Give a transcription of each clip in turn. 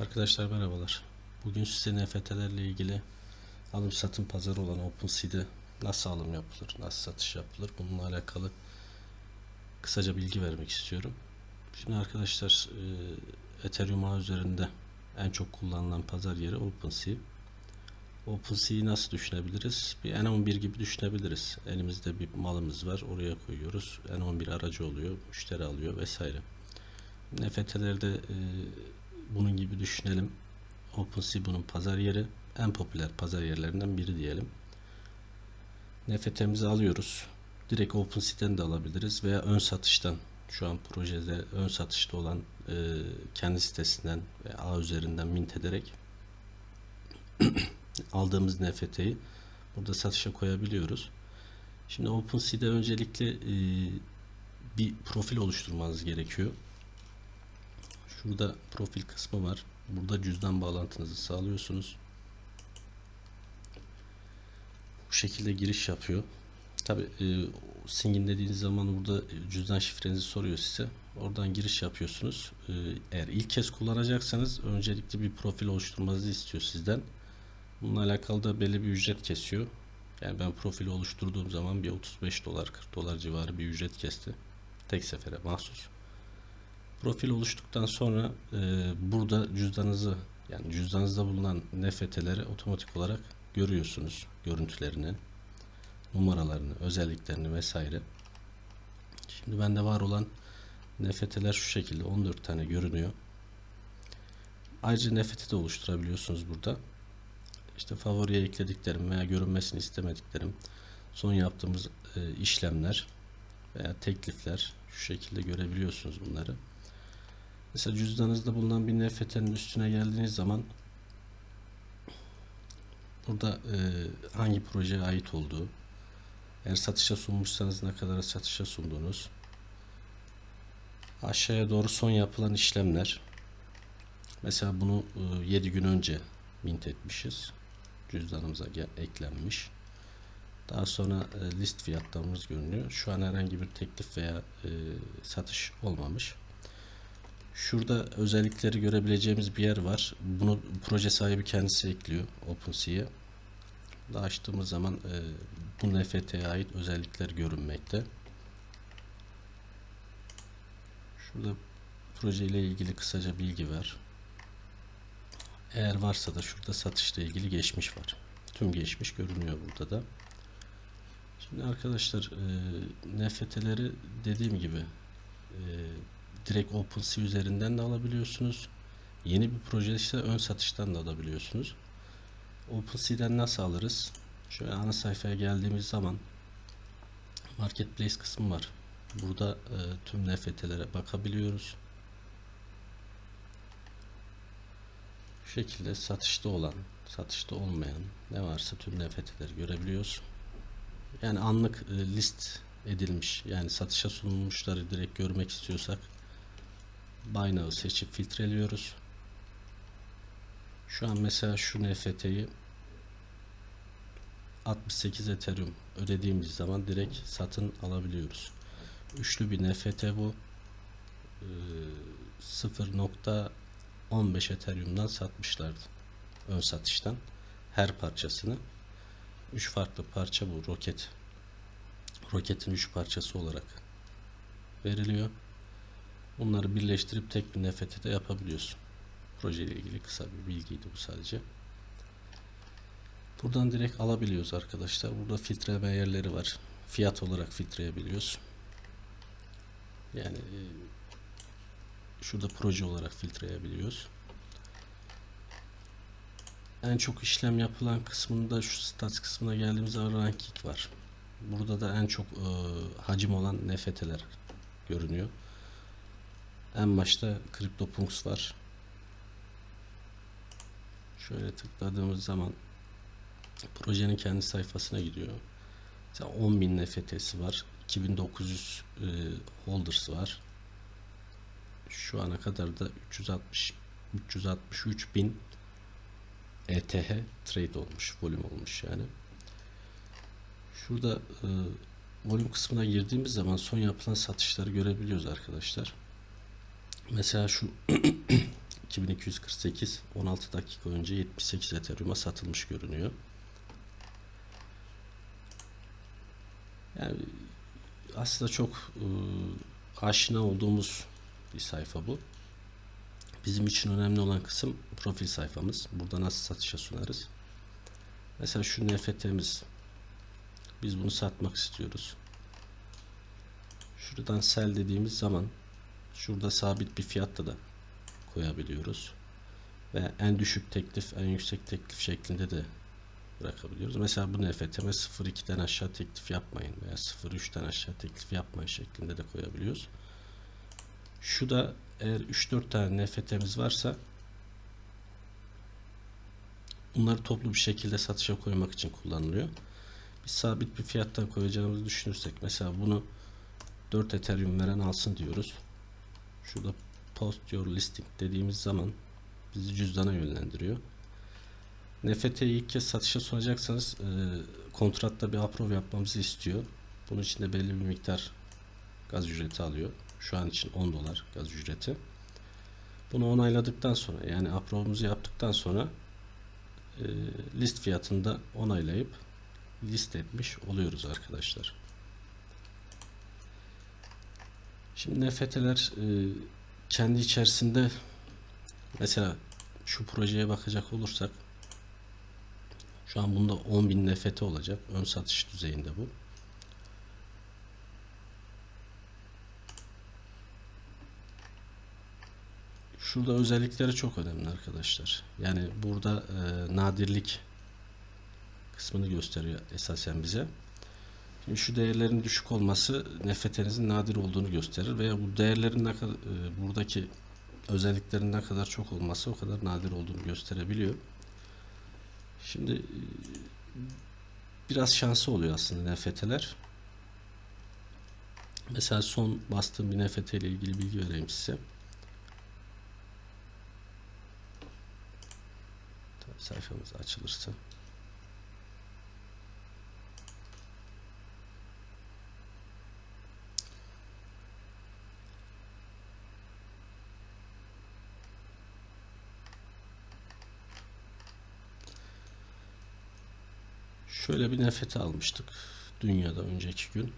Arkadaşlar merhabalar. Bugün size NFT'lerle ilgili alım satım pazarı olan OpenSea'de nasıl alım yapılır, nasıl satış yapılır bununla alakalı kısaca bilgi vermek istiyorum. Şimdi arkadaşlar e, Ethereum ağ üzerinde en çok kullanılan pazar yeri OpenSea. OpenSea'yi nasıl düşünebiliriz? Bir N11 gibi düşünebiliriz. Elimizde bir malımız var, oraya koyuyoruz. N11 aracı oluyor, müşteri alıyor vesaire. NFT'lerde e, bunun gibi düşünelim. OpenSea bunun pazar yeri. En popüler pazar yerlerinden biri diyelim. NFT'mizi alıyoruz. Direkt OpenSea'den de alabiliriz veya ön satıştan şu an projede ön satışta olan e, kendi sitesinden ve ağ üzerinden mint ederek aldığımız NFT'yi burada satışa koyabiliyoruz. Şimdi OpenSea'de öncelikle e, bir profil oluşturmanız gerekiyor. Şurada profil kısmı var. Burada cüzdan bağlantınızı sağlıyorsunuz. Bu şekilde giriş yapıyor. Tabi e, Singin dediğiniz zaman burada cüzdan şifrenizi soruyor size. Oradan giriş yapıyorsunuz. E, eğer ilk kez kullanacaksanız öncelikle bir profil oluşturmanızı istiyor sizden. Bununla alakalı da belli bir ücret kesiyor. Yani ben profili oluşturduğum zaman bir 35 dolar 40 dolar civarı bir ücret kesti. Tek sefere mahsus. Profil oluştuktan sonra e, burada cüzdanınızı yani cüzdanınızda bulunan NFT'leri otomatik olarak görüyorsunuz. Görüntülerini, numaralarını, özelliklerini vesaire. Şimdi bende var olan NFT'ler şu şekilde 14 tane görünüyor. Ayrıca NFT de oluşturabiliyorsunuz burada. İşte favoriye eklediklerim veya görünmesini istemediklerim, son yaptığımız e, işlemler veya teklifler şu şekilde görebiliyorsunuz bunları. Mesela cüzdanınızda bulunan bir NFT'nin üstüne geldiğiniz zaman burada e, hangi projeye ait olduğu, eğer satışa sunmuşsanız ne kadar satışa sunduğunuz, aşağıya doğru son yapılan işlemler. Mesela bunu e, 7 gün önce mint etmişiz. Cüzdanımıza eklenmiş. Daha sonra e, list fiyatlarımız görünüyor. Şu an herhangi bir teklif veya e, satış olmamış. Şurada özellikleri görebileceğimiz bir yer var. Bunu proje sahibi kendisi ekliyor OpenSea'ya. Da açtığımız zaman e, bu NFT'ye ait özellikler görünmekte. Şurada proje ile ilgili kısaca bilgi var. Eğer varsa da şurada satışla ilgili geçmiş var. Tüm geçmiş görünüyor burada da. Şimdi arkadaşlar e, NFT'leri dediğim gibi e, direkt OpenSea üzerinden de alabiliyorsunuz. Yeni bir proje ise ön satıştan da alabiliyorsunuz. OpenSea'den nasıl alırız? Şöyle ana sayfaya geldiğimiz zaman Marketplace kısmı var. Burada e, tüm NFT'lere bakabiliyoruz. Şu şekilde satışta olan, satışta olmayan ne varsa tüm NFT'leri görebiliyoruz. Yani anlık e, list edilmiş yani satışa sunulmuşları direkt görmek istiyorsak Now'ı seçip filtreliyoruz. Şu an mesela şu NFT'yi 68 Ethereum ödediğimiz zaman direkt satın alabiliyoruz. Üçlü bir NFT bu. Ee, 0.15 Ethereum'dan satmışlardı. Ön satıştan. Her parçasını. 3 farklı parça bu roket. Roketin 3 parçası olarak veriliyor. Bunları birleştirip tek bir NFT'de yapabiliyorsun. Proje ile ilgili kısa bir bilgiydi bu sadece. Buradan direkt alabiliyoruz arkadaşlar. Burada filtreleme yerleri var. Fiyat olarak filtreyebiliyoruz. Yani e, şurada proje olarak filtreyebiliyoruz. En çok işlem yapılan kısmında şu stats kısmına geldiğimiz zaman ranking var. Burada da en çok e, hacim olan NFT'ler görünüyor. En başta CryptoPunks var. Şöyle tıkladığımız zaman projenin kendi sayfasına gidiyor. Mesela 10.000 NFT'si var. 2900 e, holders var. Şu ana kadar da 360 363 bin ETH trade olmuş, volüm olmuş yani. Şurada e, volüm kısmına girdiğimiz zaman son yapılan satışları görebiliyoruz arkadaşlar. Mesela şu 2248 16 dakika önce 78 Ethereum'a satılmış görünüyor. Yani aslında çok e, aşina olduğumuz bir sayfa bu. Bizim için önemli olan kısım profil sayfamız. Burada nasıl satışa sunarız? Mesela şu NFT'miz. Biz bunu satmak istiyoruz. Şuradan sell dediğimiz zaman şurada sabit bir fiyatta da koyabiliyoruz. Ve en düşük teklif, en yüksek teklif şeklinde de bırakabiliyoruz. Mesela bu NFT'me 0.2'den aşağı teklif yapmayın veya 0.3'ten aşağı teklif yapmayın şeklinde de koyabiliyoruz. Şu da eğer 3-4 tane NFT'miz varsa bunları toplu bir şekilde satışa koymak için kullanılıyor. Biz sabit bir fiyattan koyacağımızı düşünürsek mesela bunu 4 Ethereum veren alsın diyoruz. Şurada post your listing dediğimiz zaman bizi cüzdana yönlendiriyor. NFT'yi ilk kez satışa sunacaksanız e, kontratta bir approve yapmamızı istiyor. Bunun için de belli bir miktar gaz ücreti alıyor. Şu an için 10 dolar gaz ücreti. Bunu onayladıktan sonra yani approve'umuzu yaptıktan sonra e, list fiyatını da onaylayıp list etmiş oluyoruz arkadaşlar. Şimdi NFT'ler e, kendi içerisinde mesela şu projeye bakacak olursak şu an bunda 10.000 NFT olacak. Ön satış düzeyinde bu. Şurada özellikleri çok önemli arkadaşlar. Yani burada e, nadirlik kısmını gösteriyor esasen bize. Şu değerlerin düşük olması NFT'nizin nadir olduğunu gösterir veya bu değerlerin ne kadar e, buradaki özelliklerin ne kadar çok olması o kadar nadir olduğunu gösterebiliyor. Şimdi e, biraz şansı oluyor aslında NFT'ler. Mesela son bastığım bir NFT ile ilgili bilgi vereyim size. Sayfamız açılırsa. Şöyle bir NFT almıştık dünyada önceki gün.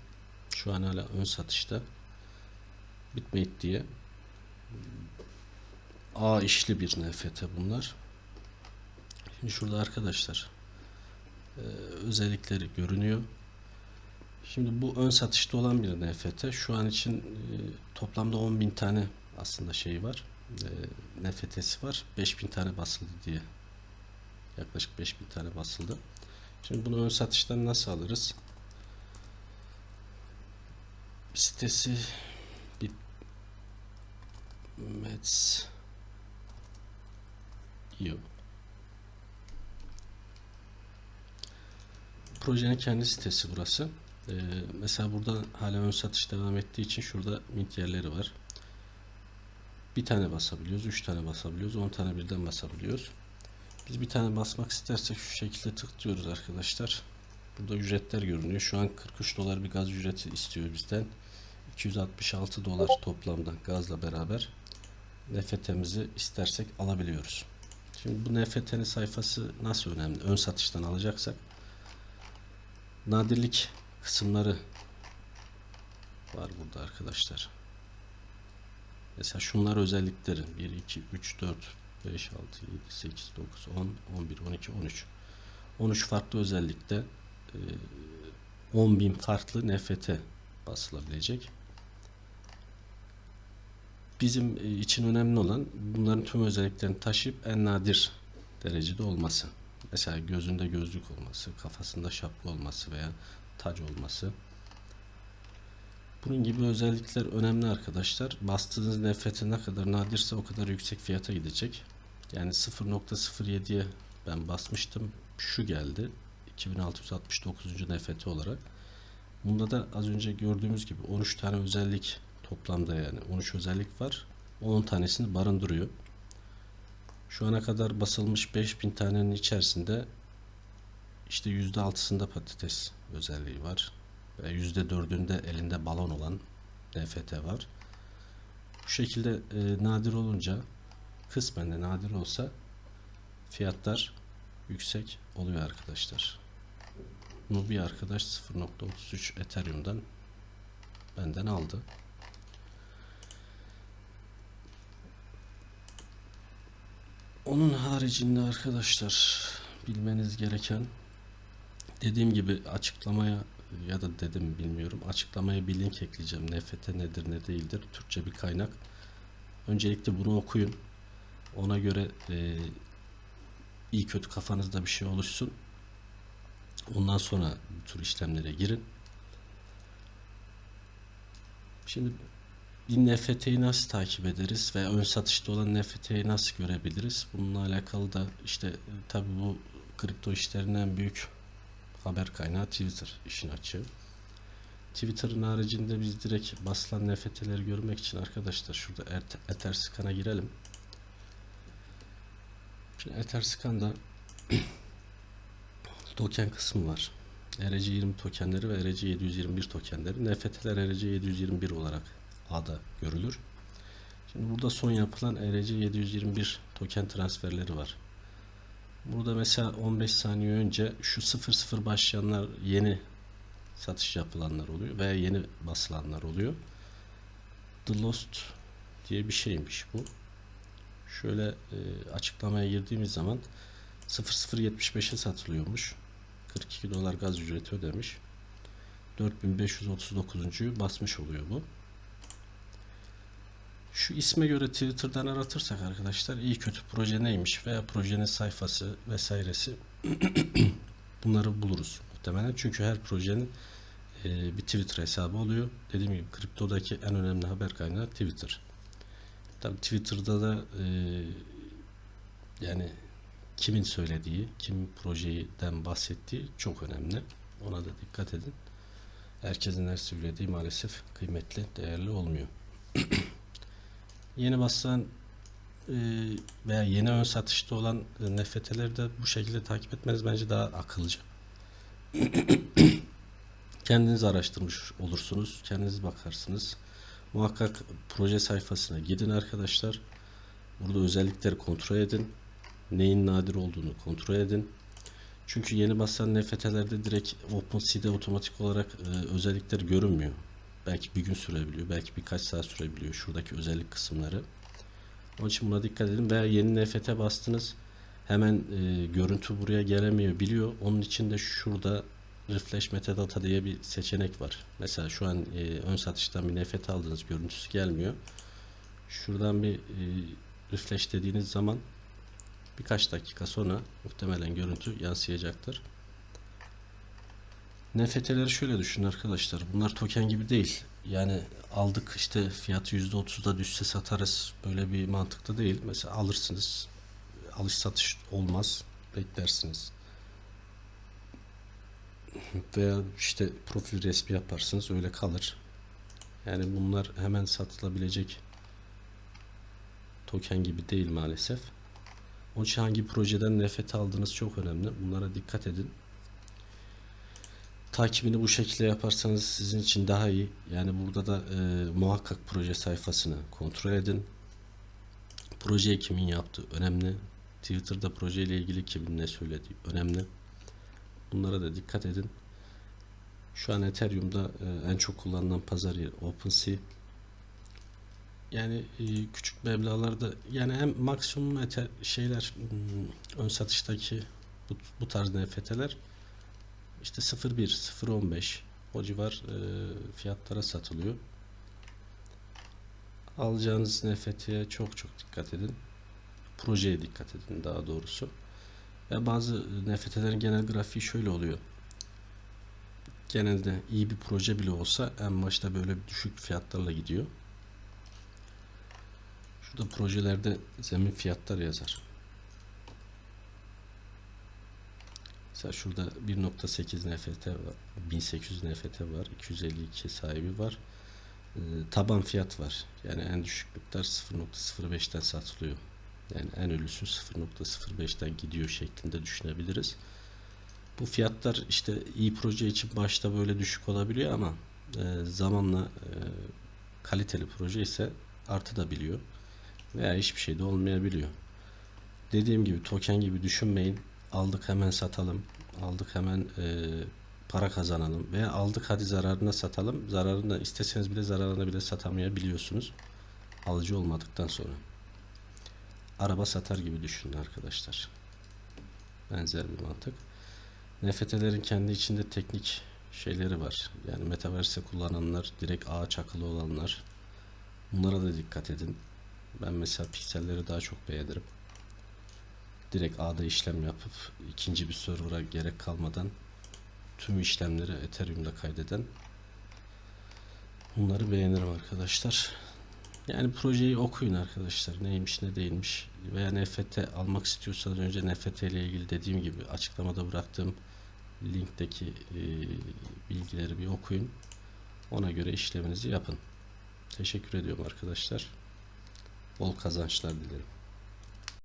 Şu an hala ön satışta. Bitmeyit diye. A işli bir NFT bunlar. Şimdi şurada arkadaşlar e, özellikleri görünüyor. Şimdi bu ön satışta olan bir NFT. Şu an için e, toplamda 10.000 tane aslında şey var. E, NFT'si var. 5.000 tane basıldı diye. Yaklaşık 5.000 tane basıldı. Şimdi bunu ön satıştan nasıl alırız? Sitesi Bitmets io Projenin kendi sitesi burası. Ee, mesela burada hala ön satış devam ettiği için şurada mint yerleri var. Bir tane basabiliyoruz, üç tane basabiliyoruz, on tane birden basabiliyoruz. Biz bir tane basmak istersek şu şekilde tıklıyoruz arkadaşlar. Burada ücretler görünüyor. Şu an 43 dolar bir gaz ücreti istiyor bizden. 266 dolar toplamda gazla beraber NFT'mizi istersek alabiliyoruz. Şimdi bu NFT'nin sayfası nasıl önemli? Ön satıştan alacaksak nadirlik kısımları var burada arkadaşlar. Mesela şunlar özellikleri 1, 2, 3, 4, 5, 6, 7, 8, 9, 10, 11, 12, 13. 13 farklı özellikte 10.000 farklı NFT basılabilecek. Bizim için önemli olan bunların tüm özelliklerini taşıyıp en nadir derecede olması. Mesela gözünde gözlük olması, kafasında şapka olması veya tac olması. Bunun gibi özellikler önemli arkadaşlar. Bastığınız NFT ne kadar nadirse o kadar yüksek fiyata gidecek. Yani 0.07'ye ben basmıştım. Şu geldi. 2669. NFT olarak. Bunda da az önce gördüğümüz gibi 13 tane özellik toplamda yani 13 özellik var. 10 tanesini barındırıyor. Şu ana kadar basılmış 5000 tanenin içerisinde işte %6'sında patates özelliği var. Ve %4'ünde elinde balon olan NFT var. Bu şekilde e, nadir olunca kısmen de nadir olsa fiyatlar yüksek oluyor arkadaşlar. Bunu bir arkadaş 0.33 Ethereum'dan benden aldı. Onun haricinde arkadaşlar bilmeniz gereken dediğim gibi açıklamaya ya da dedim bilmiyorum açıklamaya bir link ekleyeceğim. NFT nedir ne değildir Türkçe bir kaynak. Öncelikle bunu okuyun. Ona göre e, iyi kötü kafanızda bir şey oluşsun. Ondan sonra bu tür işlemlere girin. Şimdi bir NFT'yi nasıl takip ederiz ve ön satışta olan NFT'yi nasıl görebiliriz? Bununla alakalı da işte tabi bu kripto işlerinin en büyük haber kaynağı Twitter işin açığı. Twitter'ın haricinde biz direkt basılan NFT'leri görmek için arkadaşlar şurada Et- Etherscan'a girelim. Şimdi Etherscan'da token kısmı var. ERC20 tokenleri ve ERC721 tokenleri. NFT'ler ERC721 olarak A'da görülür. Şimdi burada son yapılan ERC721 token transferleri var. Burada mesela 15 saniye önce şu 00 başlayanlar yeni satış yapılanlar oluyor veya yeni basılanlar oluyor. The Lost diye bir şeymiş bu. Şöyle e, açıklamaya girdiğimiz zaman 0075'e satılıyormuş. 42 dolar gaz ücreti ödemiş. 4539'uncuyu basmış oluyor bu. Şu isme göre Twitter'dan aratırsak arkadaşlar iyi kötü proje neymiş veya projenin sayfası vesairesi bunları buluruz muhtemelen. Çünkü her projenin e, bir Twitter hesabı oluyor. Dediğim gibi kriptodaki en önemli haber kaynağı Twitter. Tabii Twitter'da da e, yani kimin söylediği, kimin projeden bahsettiği çok önemli. Ona da dikkat edin. Herkesin her söylediği maalesef kıymetli, değerli olmuyor. yeni basılan e, veya yeni ön satışta olan e, de bu şekilde takip etmeniz bence daha akıllıca. Kendiniz araştırmış olursunuz. Kendiniz bakarsınız. Muhakkak proje sayfasına gidin arkadaşlar. Burada özellikleri kontrol edin. Neyin nadir olduğunu kontrol edin. Çünkü yeni basan NFT'lerde direkt OpenSea'de otomatik olarak e, özellikler görünmüyor. Belki bir gün sürebiliyor, belki birkaç saat sürebiliyor şuradaki özellik kısımları. Onun için buna dikkat edin. Veya yeni NFT bastınız. Hemen e, görüntü buraya gelemiyor biliyor. Onun için de şurada Refresh Metadata diye bir seçenek var. Mesela şu an e, ön satıştan bir NFT aldınız görüntüsü gelmiyor. Şuradan bir e, refresh dediğiniz zaman birkaç dakika sonra muhtemelen görüntü yansıyacaktır. NFT'leri şöyle düşünün arkadaşlar. Bunlar token gibi değil. Yani aldık işte fiyatı %30'da düşse satarız. Böyle bir mantıkta değil. Mesela alırsınız. Alış satış olmaz. Beklersiniz. Veya işte profil resmi yaparsınız. Öyle kalır. Yani bunlar hemen satılabilecek token gibi değil maalesef. Onun için hangi projeden NFT aldığınız çok önemli. Bunlara dikkat edin. Takibini bu şekilde yaparsanız sizin için daha iyi. Yani burada da e, muhakkak proje sayfasını kontrol edin. Projeyi kimin yaptığı önemli. Twitter'da projeyle ilgili kimin ne söylediği önemli. Bunlara da dikkat edin. Şu an Ethereum'da e, en çok kullanılan pazar yeri OpenSea. Yani e, küçük meblağlarda yani hem maksimum ether, şeyler hmm, ön satıştaki bu, bu tarz NFT'ler işte 0.1, 0.15 o civar e, fiyatlara satılıyor. Alacağınız NFT'ye çok çok dikkat edin. Projeye dikkat edin daha doğrusu. Bazı NFT'lerin genel grafiği şöyle oluyor. Genelde iyi bir proje bile olsa en başta böyle düşük fiyatlarla gidiyor. Şurada projelerde zemin fiyatlar yazar. Mesela şurada 1.8 NFT var. 1800 NFT var. 252 sahibi var. Ee, taban fiyat var. Yani en düşük miktar 0.05'ten satılıyor. Yani en ölüsü 0.05'ten gidiyor şeklinde düşünebiliriz. Bu fiyatlar işte iyi proje için başta böyle düşük olabiliyor ama e, zamanla e, kaliteli proje ise artabiliyor. Veya hiçbir şey de olmayabiliyor. Dediğim gibi token gibi düşünmeyin. Aldık hemen satalım. Aldık hemen e, para kazanalım. Veya aldık hadi zararına satalım. Zararında isteseniz bile zararına bile satamayabiliyorsunuz. Alıcı olmadıktan sonra. Araba satar gibi düşünün arkadaşlar. Benzer bir mantık. NFT'lerin kendi içinde teknik şeyleri var. Yani Metaverse kullananlar, direkt ağ çakılı olanlar. Bunlara da dikkat edin. Ben mesela pikselleri daha çok beğenirim. Direkt ağda işlem yapıp ikinci bir server'a gerek kalmadan tüm işlemleri Ethereum'da kaydeden bunları beğenirim arkadaşlar. Yani projeyi okuyun arkadaşlar. Neymiş ne değilmiş. Veya NFT almak istiyorsanız önce NFT ile ilgili dediğim gibi açıklamada bıraktığım linkteki e, bilgileri bir okuyun. Ona göre işleminizi yapın. Teşekkür ediyorum arkadaşlar. Bol kazançlar dilerim.